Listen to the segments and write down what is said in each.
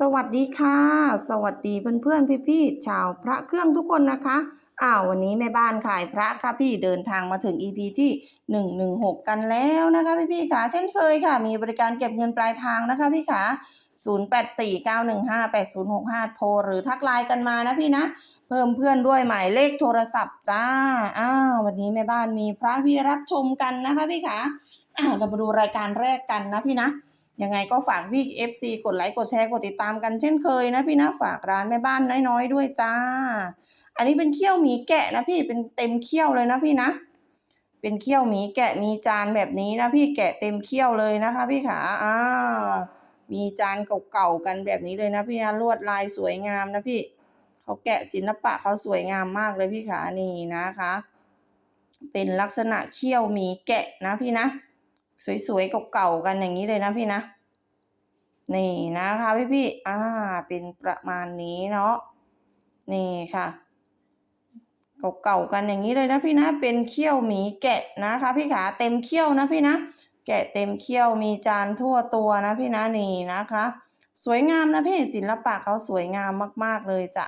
สวัสดีค่ะ สวัสดีเพื่อนๆพี่ๆชาวพระเครื่องทุกคนนะคะอ้าววันนี้แม่บ้านขายพระค่ะพี่เดินทางมาถึง EP ที่ 116 กันแล้วนะคะพี่ๆค่ะ เช่นเคยค่ะ มีบริการเก็บเงินปลายทางนะคะพี่ค่ะ 0849158065 โทรหรือทักไลน์กันมานะพี่นะ เพิ่มเพื่อนด้วยหมายเลขโทรศัพท์จ้าอ้าววันนี้แม่บ้านมีพระพี่รับชมกันนะคะพี่ค่ะอ้าวเรามาดูรายการแรกกันนะพี่นะ ยังไงก็ฝากพี่ FC กดไลค์กดแชร์กดติดตามกันเช่นเคยนะพี่นะฝากร้านแม่บ้านน้อยๆด้วยจ้า อันนี้เป็นเขี้ยวหมีแกะนะพี่เป็นเต็มเขี้ยวเลยนะพี่นะ เป็นเขี้ยวหมีแกะมีจานแบบนี้นะพี่แกะเต็มเขี้ยวเลยนะคะ พี่ขาอ่ามีจานเก่าๆกันแบบนี้เลยนะพี่นะลวดลายสวยงามนะพี่เขาแกะศิลปะเขาสวยงามมากเลยพี่ขานี่นะคะ เป็นลักษณะเขี้ยวหมีแกะนะพี่นะ สวยๆเก่าๆกันอย่างนี้เลยนะพี่นะ นี่นะคะพี่พี่ๆอ่า เป็นประมาณนี้เนาะ นี่ค่ะ เก่าๆกันอย่างนี้เลยนะพี่นะ เป็นเขี้ยวหมีแกะนะคะ พี่ขาเต็มเขี้ยวนะพี่นะ แกะเต็มเขี้ยวมีจานทั่วตัวนะพี่นะนี่นะคะ สวยงามนะพี่ศิลปะเขาสวยงามมาก ๆเลยจ้ะ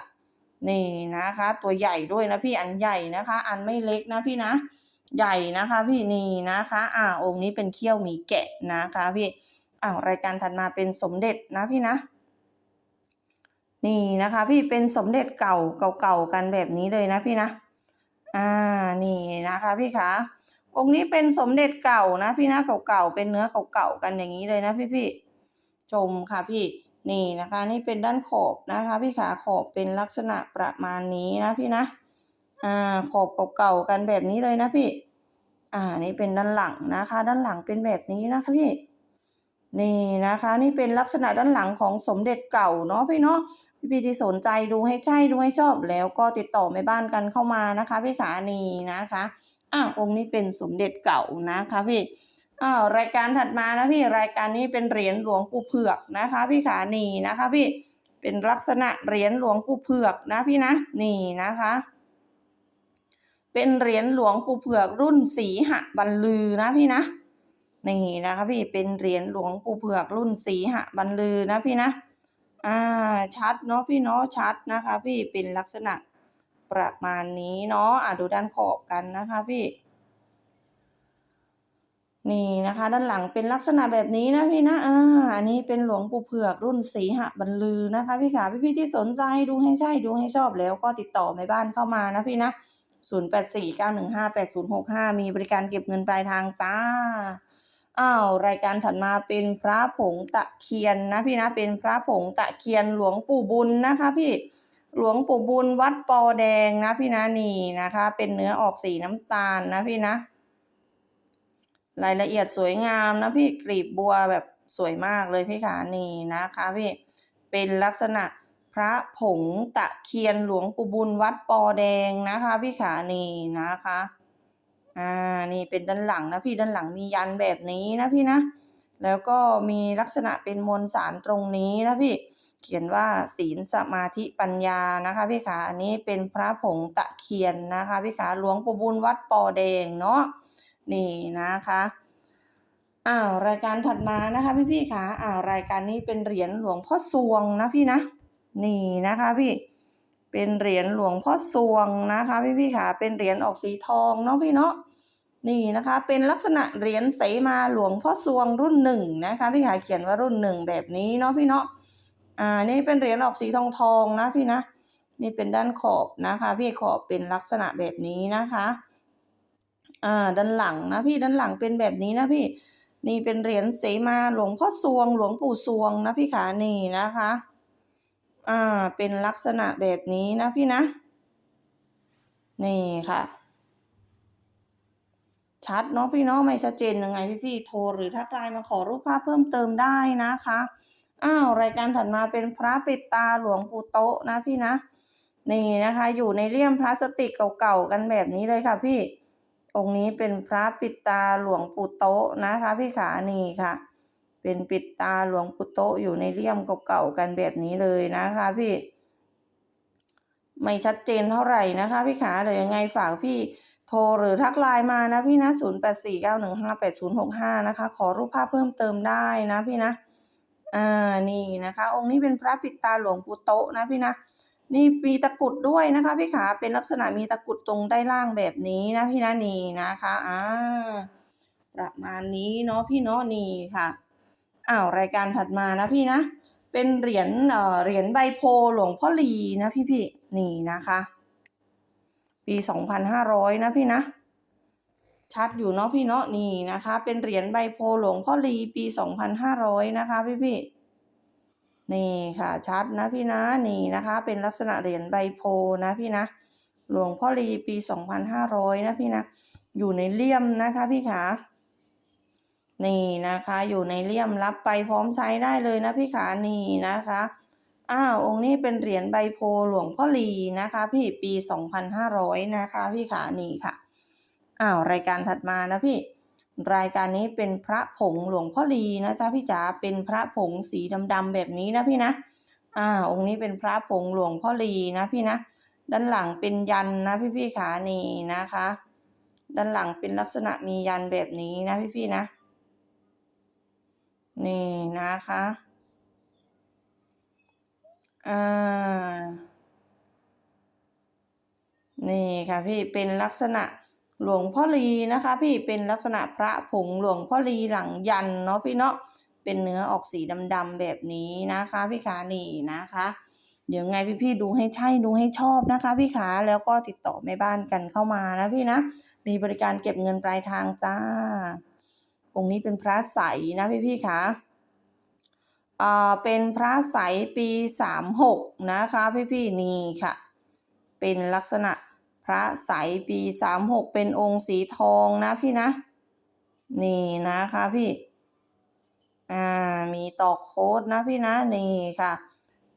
นี่นะคะ ตัวใหญ่ด้วยนะพี่อันใหญ่นะคะ อันไม่เล็กนะพี่นะ ใหญ่นะคะพี่นี่นะคะ อ่าองค์นี้เป็นเขี้ยวหมีแกะนะคะพี่อ้ารายการถัดมาเป็นสมเด็จนะพี่นะนี่นะคะ พี่เป็นสมเด็จเก่าเก่าๆกันแบบนี้เลยนะพี่นะอ่านี่นะคะ พี่คะองค์นี้เป็นสมเด็จเก่านะ พี่นะเก่าๆเป็นเนื้อเก่าๆกันอย่างนี้เลยนะพี่พี่ๆชมค่ะพี่นี่นะคะ นี่เป็นด้านขอบนะคะ พี่ขาขอบเป็นลักษณะประมาณนี้นะพี่นะ อ่าขอบเก่าๆกันแบบนี้เลยนะพี่ อ่านี่เป็นด้านหลังนะคะ ด้านหลังเป็นแบบนี้นะคะพี่นี่นะคะ นี่เป็นลักษณะด้านหลังของสมเด็จเก่าเนาะพี่เนาะพี่พี่ที่สนใจดูให้ใช่ดูให้ชอบแล้วก็ติดต่อแม่บ้านกันเข้ามานะคะพี่ขานีนะคะอ่าองค์นี้เป็นสมเด็จเก่านะคะพี่อ้าวรายการถัดมานะพี่รายการนี้เป็นเหรียญหลวงปู่เผือกนะคะ พี่ขานีนะคะพี่เป็นลักษณะเหรียญหลวงปู่เผือกนะพี่นะนี่นะคะ เป็นเหรียญหลวงปู่เผือกรุ่นสีหะบรรลือนะพี่นะนี่นะคะพี่เป็นเหรียญหลวงปู่เผือกรุ่นสีหะบรรลือนะพี่นะอ่าชัดเนาะพี่เนาะชัดนะคะ พี่เป็นลักษณะประมาณนี้เนาะอะดูด้านขอบกันนะคะพี่นี่นะคะ ด้านหลังเป็นลักษณะแบบนี้นะพี่นะอ่าอันนี้เป็นหลวงปู่เผือกรุ่นสีหะบรรลือนะคะ พี่ขาพี่พี่ที่สนใจดูให้ใช่ดูให้ชอบแล้วก็ติดต่อแม่บ้านเข้ามานะพี่นะ 0849158065 มีบริการเก็บเงินปลายทางจ้า อ้าว รายการถัดมาเป็นพระผงตะเคียนนะพี่นะ เป็นพระผงตะเคียนหลวงปู่บุญนะคะพี่ หลวงปู่บุญวัดปอแดงนะพี่นะนี่นะคะ เป็นเนื้อออกสีน้ำตาลนะพี่นะ รายละเอียดสวยงามนะพี่กลีบบัวแบบสวยมากเลยพี่ขานี่นะคะพี่ เป็นลักษณะ พระผงตะเคียนหลวงปู่บุญวัดปอแดงนะคะพี่ขานี่นะคะ อ่านี่เป็นด้านหลังนะพี่ด้านหลังมียันแบบนี้นะพี่นะ แล้วก็มีลักษณะเป็นมวลสารตรงนี้นะพี่ เขียนว่าศีลสมาธิปัญญานะคะพี่ขาอันนี้เป็นพระผงตะเคียนนะคะพี่ขาหลวงปู่บุญวัดปอแดงเนาะนี่นะคะอ้าวรายการถัดมานะคะพี่พี่ๆคะอ้าวรายการนี้เป็นเหรียญหลวงพ่อสวงนะพี่นะ นี่นะคะพี่เป็นเหรียญหลวงพ่อสวงนะคะพี่พี่ๆค่ะเป็นเหรียญออกสีทองเนาะพี่เนาะนี่นะคะเป็นลักษณะเหรียญเสมาหลวงพ่อสวงรุ่นหนึ่งนะคะพี่ขาเขียนว่ารุ่นหนึ่งแบบนี้เนาะพี่เนาะอ่านี่เป็นเหรียญออกสีทองทองนะพี่นะนี่เป็นด้านขอบนะคะ พี่ขอบเป็นลักษณะแบบนี้นะคะอ่าด้านหลังนะพี่ด้านหลังเป็นแบบนี้นะพี่นี่เป็นเหรียญเสมาหลวงพ่อสวง หลวงปู่สวงนะพี่ขานี่นะคะ อ่าเป็นลักษณะแบบนี้นะพี่นะ นี่ค่ะ ชัดเนาะพี่เนาะไม่ชัดเจนยังไงพี่พี่โทรหรือทักไลน์มาขอรูปภาพเพิ่มเติมได้นะคะอ้าวรายการถัดมาเป็นพระปิดตาหลวงปู่โตะนะพี่นะนี่นะคะ อยู่ในเลี่ยมพลาสติกเก่าๆกันแบบนี้เลยค่ะพี่องค์นี้เป็นพระปิดตาหลวงปู่โตะนะคะ พี่ขานี่ค่ะ เป็นปิดตาหลวงปู่โตอยู่ในเลี่ยมเก่าๆกันแบบนี้เลยนะคะพี่ไม่ชัดเจนเท่าไหร่นะคะพี่ขาเดี๋ยวยังไงฝากพี่โทรหรือทักไลน์มานะพี่นะ 0849158065 นะคะ ขอรูปภาพเพิ่มเติมได้นะพี่นะ อ่า นี่นะคะ องค์นี้เป็นพระปิดตาหลวงปู่โตะนะพี่นะ นี่มีตะกุดด้วยนะคะพี่ขา เป็นลักษณะมีตะกุดตรงได้ล่างแบบนี้นะพี่นะนี่นะคะ อ่า ประมาณนี้เนาะพี่เนาะนี่ค่ะ อ้าวรายการถัดมานะพี่นะ เป็นเหรียญเอ่อเหรียญใบโพหลวงพ่อลีนะพี่พี่นี่นะคะ ปีสองพันห้าร้อยนะพี่นะ ชัดอยู่เนาะพี่เนาะนี่นะคะ เป็นเหรียญใบโพหลวงพ่อลีปีสองพันห้าร้อยนะคะพี่พี่นี่ค่ะชัดนะพี่นะนี่นะคะ เป็นลักษณะเหรียญใบโพนะพี่นะ หลวงพ่อลีปีสองพันห้าร้อยนะพี่นะ อยู่ในเลี่ยมนะคะพี่ขา นี่นะคะ อยู่ในเลี่ยมรับไปพร้อมใช้ได้เลยนะพี่ขานี่นะคะอ้าวองค์นี้เป็นเหรียญใบโพหลวงพ่อลีนะคะ พี่ปีสองพันห้าร้อยนะคะ พี่ขานี่ค่ะอ้าวรายการถัดมานะพี่รายการนี้เป็นพระผงหลวงพ่อลีนะจ๊ะพี่จ๋าเป็นพระผงสีดำๆแบบนี้นะพี่นะอ่าองค์นี้เป็นพระผงหลวงพ่อลีนะพี่นะด้านหลังเป็นยันนะพี่พี่ขานี่นะคะ ด้านหลังเป็นลักษณะมียันแบบนี้นะพี่พี่นะ นี่นะคะอ่านี่ค่ะพี่เป็นลักษณะหลวงพ่อลีนะคะพี่เป็นลักษณะพระผงหลวงพ่อลีหลังยันเนาะพี่เนาะเป็นเนื้อออกสีดำๆแบบนี้นะคะ พี่ขานี่นะคะ เดี๋ยวไงพี่ๆดูให้ใช่ดูให้ชอบนะคะ พี่ขาแล้วก็ติดต่อแม่บ้านกันเข้ามานะพี่นะมีบริการเก็บเงินปลายทางจ้า องค์นี้เป็นพระใสนะพี่พี่คะอ่าเป็นพระใสปีสามหกนะคะพี่พี่นี่ค่ะ เป็นลักษณะพระใสปีสามหกเป็นองค์สีทองนะพี่นะ นี่นะคะพี่อ่ามีตอกโค้ดนะพี่นะนี่ค่ะ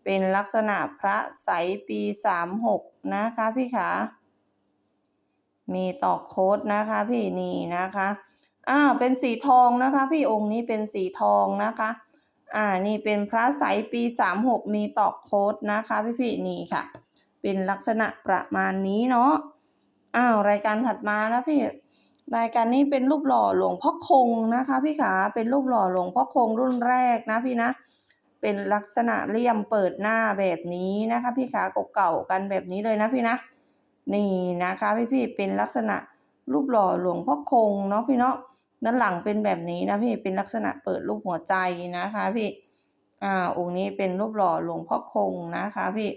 เป็นลักษณะพระใสปีสามหกนะคะพี่ขามีตอกโค้ดนะคะพี่นี่นะคะ อ้าวเป็นสีทองนะคะ พี่องค์นี้เป็นสีทองนะคะ อ่านี่เป็นพระใสปีสามหกมีตอกโคดนะคะพี่พี่นี่ค่ะ เป็นลักษณะประมาณนี้เนาะอ้าวรายการถัดมานะพี่รายการนี้เป็นรูปหล่อหลวงพ่อคงนะคะ พี่ขาเป็นรูปหล่อหลวงพ่อคงรุ่นแรกนะพี่นะ เป็นลักษณะเลี่ยมเปิดหน้าแบบนี้นะคะ พี่ขาเก่าๆกันแบบนี้เลยนะพี่นะ นี่นะคะ พี่พี่ๆเป็นลักษณะรูปหล่อหลวงพ่อคงเนาะพี่เนาะ ด้านหลังเป็นแบบนี้นะพี่เป็นลักษณะเปิดรูปหัวใจนะคะพี่อ่าองค์นี้เป็นรูปหล่อหลวงพ่อคงนะคะพี่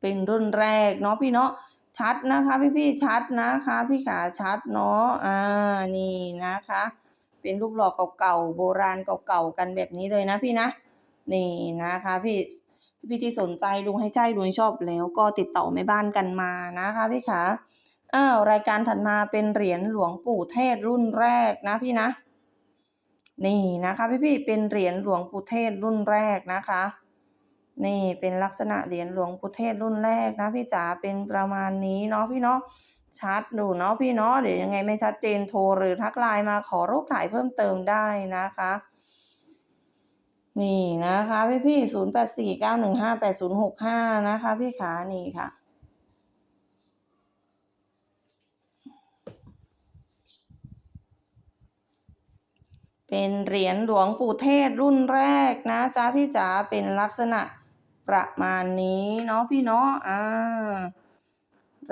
เป็นรุ่นแรกเนาะพี่เนาะชัดนะคะพี่พี่ๆชัดนะคะ พี่ขาชัดเนาะอ่านี่นะคะ เป็นรูปหล่อเก่าๆโบราณเก่าๆกันแบบนี้เลยนะพี่นะนี่นะคะพี่พี่ที่สนใจดูให้ใช่ดูให้ชอบแล้วก็ติดต่อแม่บ้านกันมานะคะพี่ขา อ้าวรายการถัดมาเป็นเหรียญหลวงปู่เทศรุ่นแรกนะพี่นะ นี่นะคะพี่พี่ๆเป็นเหรียญหลวงปู่เทศรุ่นแรกนะคะ นี่เป็นลักษณะเหรียญหลวงปู่เทศรุ่นแรกนะพี่จ๋าเป็นประมาณนี้เนาะพี่เนาะชัดดูเนาะพี่เนาะเดี๋ยวยังไงไม่ชัดเจนโทรหรือทักไลน์มาขอรูปถ่ายเพิ่มเติมได้นะคะ นี่นะคะพี่พี่ศูนย์แปดสี่เก้าหนึ่งห้าแปดศูนย์หกห้านะคะพี่ขานี่ค่ะ เป็นเหรียญหลวงปู่เทศรุ่นแรกนะจ๊ะพี่จ๋าเป็นลักษณะประมาณนี้เนาะพี่เนาะอ่า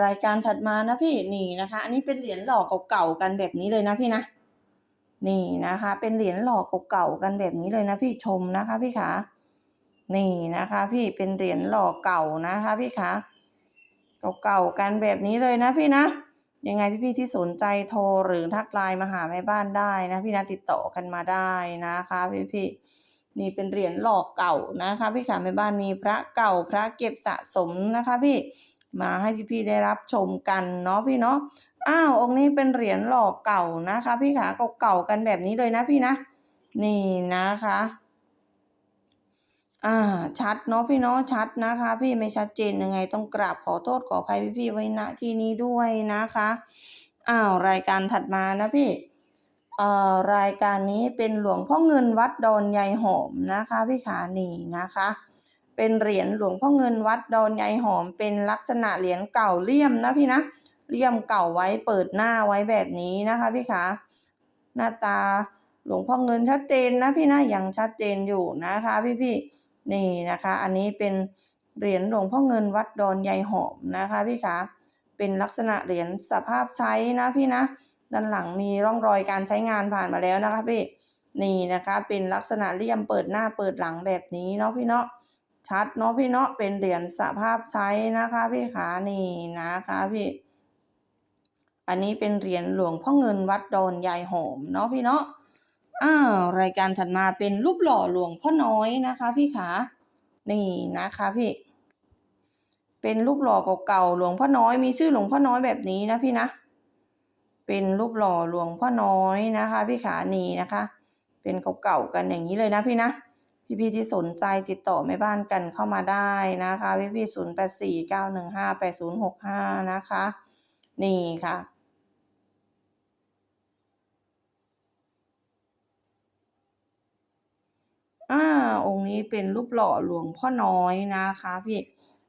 รายการถัดมานะพี่นี่นะคะ อันนี้เป็นเหรียญหล่อเก่าๆกันแบบนี้เลยนะพี่นะนี่นะคะ เป็นเหรียญหล่อเก่าๆกันแบบนี้เลยนะพี่ชมนะคะ พี่ขานี่นะคะ พี่เป็นเหรียญหล่อเก่านะคะ พี่ขาเก่าๆกันแบบนี้เลยนะพี่นะ ยังไงพี่ๆที่สนใจโทรหรือทักไลน์มาหาแม่บ้านได้นะพี่นะติดต่อกันมาได้นะคะพี่ๆนี่เป็นเหรียญหล่อเก่านะคะพี่ขาแม่บ้านมีพระเก่าพระเก็บสะสมนะคะพี่มาให้พี่ๆได้รับชมกันเนาะพี่เนาะอ้าวองค์นี้เป็นเหรียญหล่อเก่านะคะ พี่ขาเก่าๆกันแบบนี้เลยนะพี่นะ นี่นะคะ อ่าชัดเนาะพี่เนาะชัดนะคะ พี่ไม่ชัดเจนยังไงต้องกราบขอโทษขออภัยพี่ๆไว้ณที่นี้ด้วยนะคะอ้าวรายการถัดมานะพี่เอ่อรายการนี้เป็นหลวงพ่อเงินวัดดอนยายหอมนะคะพี่ขานี่นะคะ เป็นเหรียญหลวงพ่อเงินวัดดอนยายหอม เป็นลักษณะเหรียญเก่าเลี่ยมนะพี่นะเลี่ยมเก่าไว้เปิดหน้าไว้แบบนี้นะคะพี่ขาหน้าตาหลวงพ่อเงินชัดเจนนะพี่นะยังชัดเจนอยู่นะคะพี่พี่ นี่นะคะ อันนี้เป็นเหรียญหลวงพ่อเงินวัดดอนยายหอมนะคะพี่คะเป็นลักษณะเหรียญสภาพใช้นะพี่นะ ด้านหลังมีร่องรอยการใช้งานผ่านมาแล้วนะคะพี่นี่นะคะเป็นลักษณะเลี่ยมเปิดหน้าเปิดหลังแบบนี้เนาะพี่เนาะชัดเนาะพี่เนาะเป็นเหรียญสภาพใช้นะคะพี่ขานี่นะคะพี่อันนี้เป็นเหรียญหลวงพ่อเงินวัดดอนยายหอมเนาะพี่เนาะ อ้าวรายการถัดมาเป็นรูปหล่อหลวงพ่อน้อยนะคะพี่ขา นี่นะคะพี่ เป็นรูปหล่อเก่าๆหลวงพ่อน้อยมีชื่อหลวงพ่อน้อยแบบนี้นะพี่นะ เป็นรูปหล่อหลวงพ่อน้อยนะคะพี่ขานี่นะคะ เป็นเก่าๆกันอย่างนี้เลยนะพี่นะ พี่ๆที่สนใจติดต่อแม่บ้านกันเข้ามาได้นะคะพี่ๆศูนย์แปดสี่เก้าหนึ่งห้าแปดศูนย์หกห้านะคะ นี่ค่ะ อ่าองค์นี้เป็นรูปหล่อหลวงพ่อน้อยนะคะพี่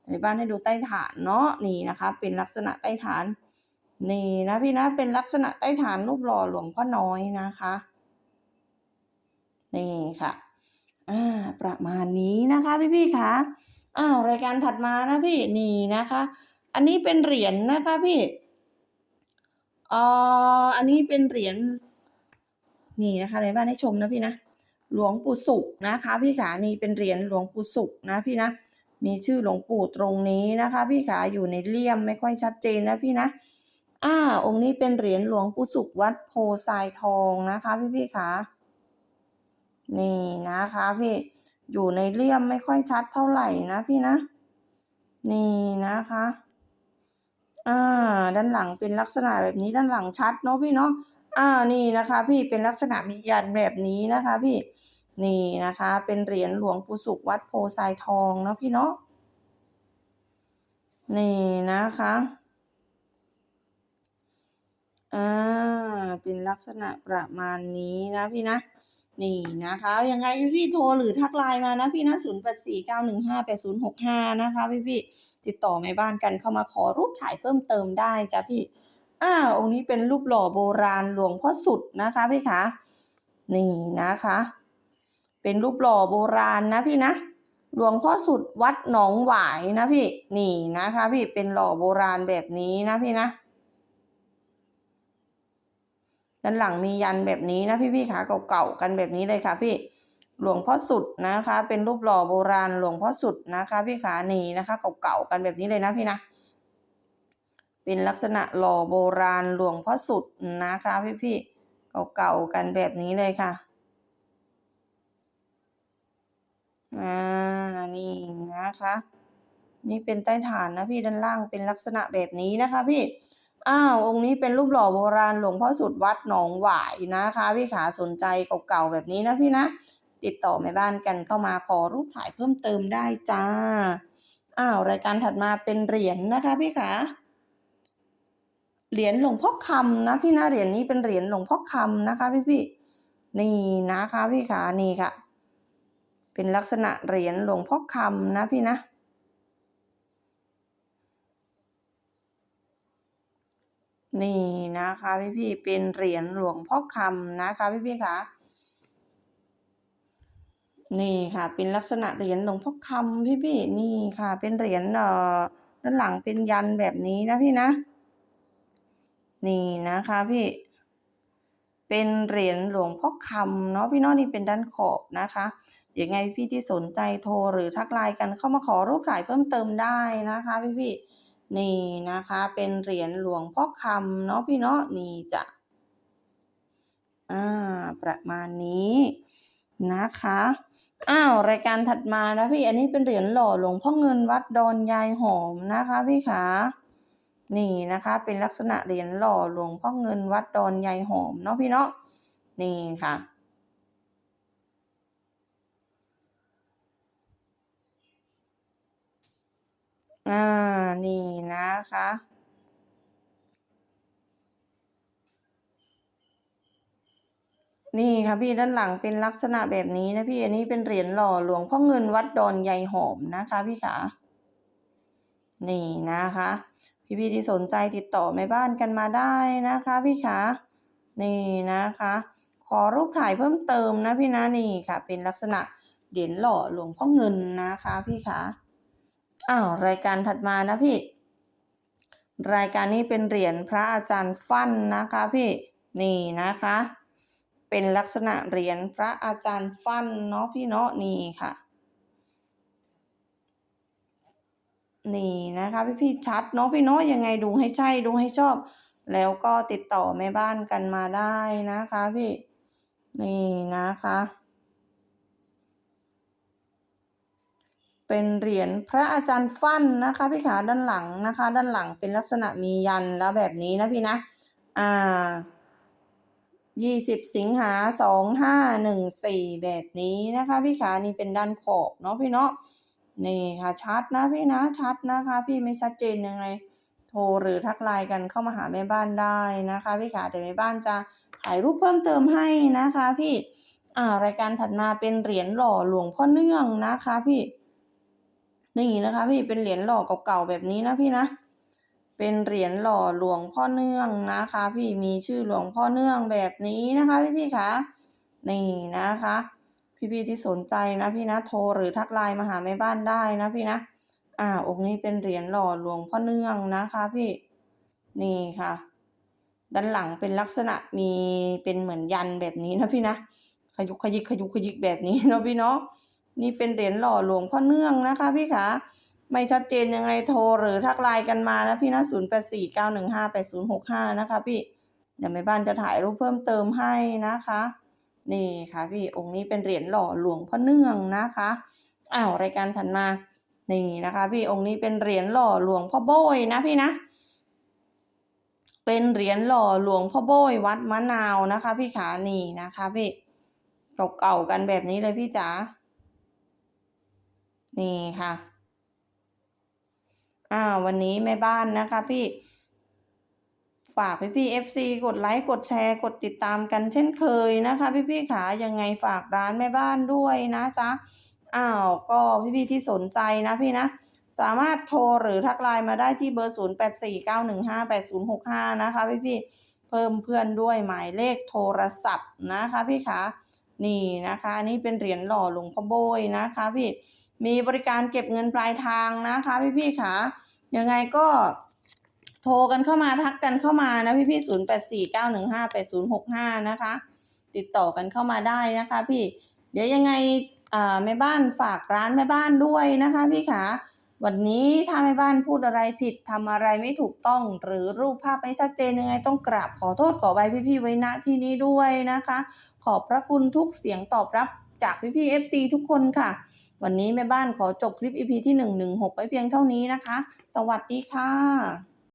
ในบ้านให้ดูใต้ฐานเนาะนี่นะคะ เป็นลักษณะใต้ฐาน นี่นะพี่นะเป็นลักษณะใต้ฐานรูปหล่อหลวงพ่อน้อยนะคะนี่ค่ะอ่าประมาณนี้นะคะพี่พี่คะอ้าวรายการถัดมานะพี่นี่นะคะ อันนี้เป็นเหรียญนะคะพี่อ่ออันนี้เป็นเหรียญนี่นะคะในบ้านให้ชมนะพี่นะ หลวงปู่สุขนะคะ พี่ขานี่เป็นเหรียญหลวงปู่สุขนะพี่นะมีชื่อหลวงปู่ตรงนี้นะคะ พี่ขาอยู่ในเลี่ยมไม่ค่อยชัดเจนนะพี่นะอ่าองค์นี้เป็นเหรียญหลวงปู่สุขวัดโพทรายทองนะคะ พี่พี่ขานี่นะคะพี่อยู่ในเลี่ยมไม่ค่อยชัดเท่าไหร่นะพี่นะ นี่นะคะอ่าด้านหลังเป็นลักษณะแบบนี้ด้านหลังชัดเนาะพี่เนาะอ่านี่นะคะ พี่เป็นลักษณะมียันแบบนี้นะคะ พี่ นี่นะคะ เป็นเหรียญหลวงปู่สุขวัดโพทรายทองเนาะพี่เนาะนี่นะคะอ่าเป็นลักษณะประมาณนี้นะพี่นะนี่นะคะยังไงพี่โทรหรือทักไลน์มานะพี่นะ0 8 4 9 1 5 8 0 6 5นะคะพี่พี่ๆติดต่อแม่บ้านกันเข้ามาขอรูปถ่ายเพิ่มเติมได้จ้ะพี่อ่าองค์นี้เป็นรูปหล่อโบราณหลวงพ่อสุดนะคะพี่คะนี่นะคะ เป็นรูปหล่อโบราณนะพี่นะ หลวงพ่อสุดวัดหนองหวายนะพี่ นี่นะคะ พี่เป็นหล่อโบราณแบบนี้นะพี่นะด้านหลังมียันแบบนี้นะพี่พี่ขาเก่าๆกันแบบนี้เลยค่ะพี่หลวงพ่อสุดนะคะ เป็นรูปหล่อโบราณหลวงพ่อสุดนะคะ พี่ขานี่นะคะเก่าๆกันแบบนี้เลยนะพี่นะเป็นลักษณะหล่อโบราณหลวงพ่อสุดนะคะ พี่พี่ๆเก่าๆกันแบบนี้เลยค่ะ อ่านี่นะคะ นี่เป็นใต้ฐานนะพี่ด้านล่างเป็นลักษณะแบบนี้นะคะพี่อ้าวองค์นี้เป็นรูปหล่อโบราณหลวงพ่อสุดวัดหนองหวายนะคะ พี่ขาสนใจเก่าๆแบบนี้นะพี่นะ ติดต่อแม่บ้านกันเข้ามาขอรูปถ่ายเพิ่มเติมได้จ้าอ้าวรายการถัดมาเป็นเหรียญนะคะพี่ขาเหรียญหลวงพ่อคำนะพี่นะเหรียญนี้เป็นเหรียญหลวงพ่อคำนะคะ พี่พี่ๆนี่นะคะพี่ขานี่ค่ะ เป็นลักษณะเหรียญหลวงพ่อคำนะพี่นะ นี่นะคะพี่พี่เป็นเหรียญหลวงพ่อคำนะคะพี่พี่คะนี่ค่ะ เป็นลักษณะเหรียญหลวงพ่อคำพี่พี่นี่ค่ะ เป็นเหรียญเอ่อด้านหลังเป็นยันแบบนี้นะพี่นะ นี่นะคะพี่ เป็นเหรียญหลวงพ่อคำเนาะพี่เนาะนี่เป็นด้านขอบนะคะ ยังไงพี่ที่สนใจโทรหรือทักไลน์กันเข้ามาขอรูปถ่ายเพิ่มเติมได้นะคะพี่พี่ๆนี่นะคะเป็นเหรียญหลวงพ่อคำเนาะพี่เนาะนี่จะอ่าประมาณนี้นะคะอ้าวรายการถัดมานะพี่อันนี้เป็นเหรียญหล่อหลวงพ่อเงินวัดดอนยายหอมนะคะพี่ขานี่นะคะเป็นลักษณะเหรียญหล่อหลวงพ่อเงินวัดดอนยายหอมเนาะพี่เนาะนี่ค่ะ อ่า นี่นะคะนี่ค่ะพี่ด้านหลังเป็นลักษณะแบบนี้นะพี่อันนี้เป็นเหรียญหล่อหลวงพ่อเงินวัดดอนยายหอมนะคะพี่ขานี่นะคะ พี่ๆที่สนใจติดต่อแม่บ้านกันมาได้นะคะพี่ขานี่นะคะ ขอรูปถ่ายเพิ่มเติมนะพี่นะนี่ค่ะ เป็นลักษณะเหรียญหล่อหลวงพ่อเงินนะคะพี่คะ อ้าวรายการถัดมานะพี่ รายการนี้เป็นเหรียญพระอาจารย์ฟั่นนะคะพี่นี่นะคะ เป็นลักษณะเหรียญพระอาจารย์ฟั่นเนาะพี่เนาะนี่ค่ะ นี่นะคะพี่พี่ชัดเนาะพี่เนาะยังไงดูให้ใช่ดูให้ชอบ แล้วก็ติดต่อแม่บ้านกันมาได้นะคะพี่ นี่นะคะ เป็นเหรียญพระอาจารย์ฟั่นนะคะพี่ขาด้านหลังนะคะ ด้านหลังเป็นลักษณะมียันแล้วแบบนี้นะพี่นะอ่ายี่สิบสิงหาสองห้าหนึ่งสี่แบบนี้นะคะพี่ขานี่เป็นด้านขอบเนาะพี่เนาะนี่ค่ะชัดนะพี่นะชัดนะคะ พี่ไม่ชัดเจนยังไง โทรหรือทักไลน์กันเข้ามาหาแม่บ้านได้นะคะ พี่ขาเดี๋ยวแม่บ้านจะถ่ายรูปเพิ่มเติมให้นะคะ พี่อ่ารายการถัดมาเป็นเหรียญหล่อหลวงพ่อเนื่องนะคะ พี่ นี่นะคะ พี่เป็นเหรียญหล่อเก่าๆแบบนี้นะพี่นะ เป็นเหรียญหล่อหลวงพ่อเนื่องนะคะ พี่มีชื่อหลวงพ่อเนื่องแบบนี้นะคะพี่พี่ๆคะนี่นะคะ พี่ๆที่สนใจนะพี่นะโทรหรือทักไลน์มาหาแม่บ้านได้นะพี่นะอ่าองค์นี้เป็นเหรียญหล่อหลวงพ่อเนื่องนะคะ พี่นี่ค่ะ ด้านหลังเป็นลักษณะมีเป็นเหมือนยันแบบนี้นะพี่นะขยุกขยิกขยุกขยิกแบบนี้เนาะพี่เนาะ นี่เป็นเหรียญหล่อหลวงพ่อเนื่องนะคะพี่คะไม่ชัดเจนยังไงโทรหรือทักไลน์กันมานะพี่นะศูนย์แปดสี่เก้าหนึ่งห้าแปดศูนย์หกห้านะคะพี่เดี๋ยวแม่บ้านจะถ่ายรูปเพิ่มเติมให้นะคะ นี่ค่ะพี่องค์นี้เป็นเหรียญหล่อหลวงพ่อเนื่องนะคะอ้าวรายการถัดมานี่นะคะ พี่องค์นี้เป็นเหรียญหล่อหลวงพ่อโบยนะพี่นะ เป็นเหรียญหล่อหลวงพ่อโบยวัดมะนาวนะคะ พี่ขานี่นะคะพี่เก่าๆกันแบบนี้เลยพี่จ๋า นี่ค่ะอ่าวันนี้แม่บ้านนะคะพี่ ฝากพี่พี่เอฟซีกดไลค์กดแชร์กดติดตามกันเช่นเคยนะคะ พี่พี่ขายังไงฝากร้านแม่บ้านด้วยนะจ๊ะ อ้าวก็พี่พี่ที่สนใจนะพี่นะ สามารถโทรหรือทักไลน์มาได้ที่เบอร์ 0 8 4 9 1 5 8 0 6 5 นะคะพี่พี่เพิ่มเพื่อนด้วยหมายเลขโทรศัพท์นะคะพี่คะนี่นะคะนี่เป็นเหรียญหล่อหลวงพ่อโบยนะคะพี่ มีบริการเก็บเงินปลายทางนะคะพี่พี่ๆคะยังไงก็โทรกันเข้ามาทักกันเข้ามานะพี่พี่ศูนย์แปดสี่เก้าหนึ่งห้าแปดศูนย์หกห้านะคะ ติดต่อกันเข้ามาได้นะคะพี่ เดี๋ยวยังไงแม่บ้านฝากร้านแม่บ้านด้วยนะคะพี่ขาวันนี้ถ้าแม่บ้านพูดอะไรผิดทำอะไรไม่ถูกต้อง หรือรูปภาพไม่ชัดเจนยังไงต้องกราบขอโทษขอใบพี่ๆไว้ณที่นี้ด้วยนะคะ ขอบพระคุณทุกเสียงตอบรับจากพี่ๆ FC ทุกคนค่ะ วันนี้แม่บ้านขอจบคลิป EP ที่ 116ไว้เพียงเท่านี้นะคะ สวัสดีค่ะ